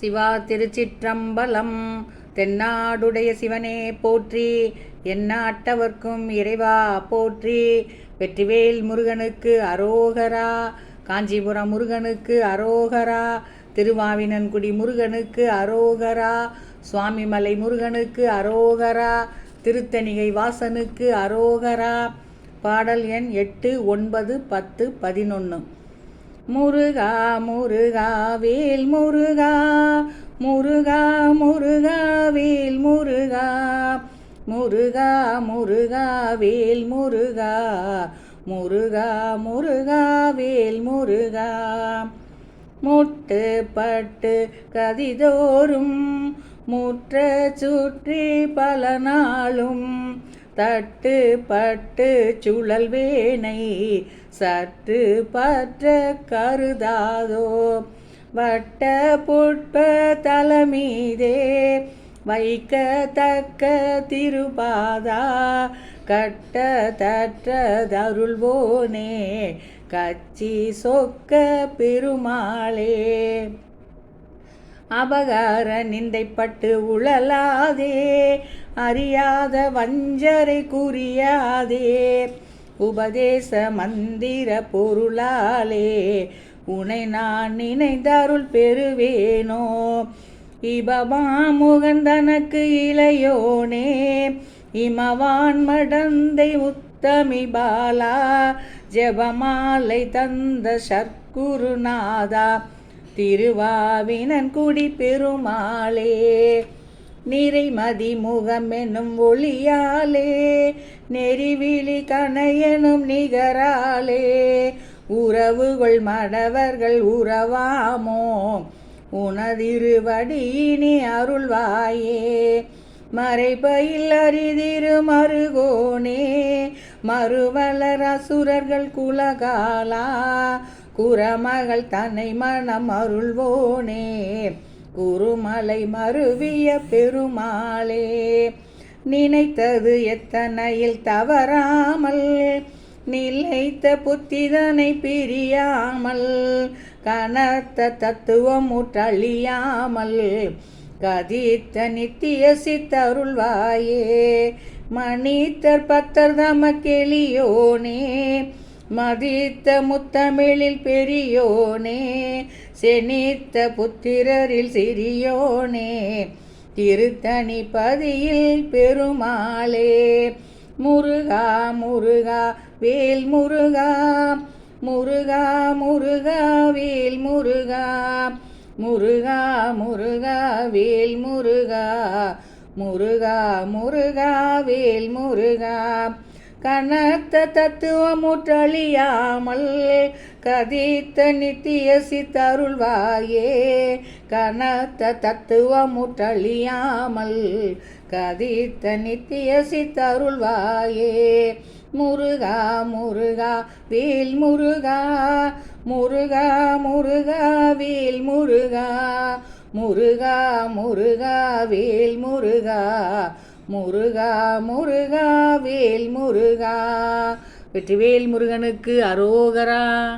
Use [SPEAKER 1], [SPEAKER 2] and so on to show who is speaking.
[SPEAKER 1] சிவா திருச்சிற்றம்பலம். தென்னாடுடைய சிவனே போற்றி எந்நாட்டவர்க்கும் இறைவா போற்றி. வெற்றிவேல் முருகனுக்கு அரோகரா காஞ்சிபுரம் முருகனுக்கு அரோகரா திருவாவினன்குடி முருகனுக்கு அரோகரா சுவாமிமலை முருகனுக்கு அரோகரா திருத்தணிகை வாசனுக்கு அரோகரா. பாடல் எண் எட்டு ஒன்பது பத்து பதினொன்று முருகா முருகா வேல் முருகா. முருகா முருகா வேல் முருகா. முருகா முருகா வேல் முருகா. முருகா முருகா வேல் முருகா. முட்டு பட்டு கதிதோறும் முற்ற சுற்றி பல நாளும் தட்டு பட்டு சுழல் வேனை சற்று பற்ற கருதாதோ. வட்ட புட்ப தலமீதே வைக்கத்தக்க திருபாதா. கட்ட தற்ற தருள்வோனே கச்சி சொக்க பெருமாளே. அபகார நிந்தைப்பட்டு உழலாதே. அறியாத வஞ்சரை குறியாதே. உபதேச மந்திர பொருளாலே உனை நான் நினைந்தருள் பெறுவேனோ. இபமா முகந்தனக்கு இளையோனே. இமவான் மடந்தை உத்தமி பாலா. ஜெபமாலை தந்த சர்க்குருநாதா திருவாவினன் குடி பெருமாளே நிறைமதி முகம் என்னும் ஒளியாலே நெறிவிழி கணையனும் நிகராலே உறவுகள் மடவர்கள் உறவாமோ? உனதிருவடியினி அருள்வாயே. மறைபயில் அரிதிரு மருகோனே. மறுவலர் அசுரர்கள் குலகாலா. குரமகள் தன்னை மனம் அருள்வோனே. குருமலை மருவிய பெருமாளே. நினைத்தது எத்தனையில் தவறாமல் நிலைத்த புத்திதனை பிரியாமல் கனத்த தத்துவம் முற்றழியாமல் கதித்த நித்திய சித்தருள்வாயே. மணித்தர் பத்தர் தமக்கெளியோனே. மதித்த முத்தமிழில் பெரியோனே செனித்த புத்திரரில் சிறியோனே திருத்தணி பதியில் பெருமாளே. முருகா முருகா வேல் முருகா முருகா முருகா வேல் முருகா முருகா முருகா வேல் முருகா முருகா முருகா வேல் முருகா. கனத்த தத்துவமுற்றழியாமல் கதித்த நித்திய சித்தருள்வாயே கனத்த தத்துவமுற்றழியாமல் கதித்த நித்திய சித்தருள்வாயே முருகா முருகா வேல் முருகா. முருகா முருகா வேல் முருகா. முருகா முருகா வேல் முருகா. முருகா முருகா வேல் முருகா. வெற்றிவேல் முருகனுக்கு அரோகரா.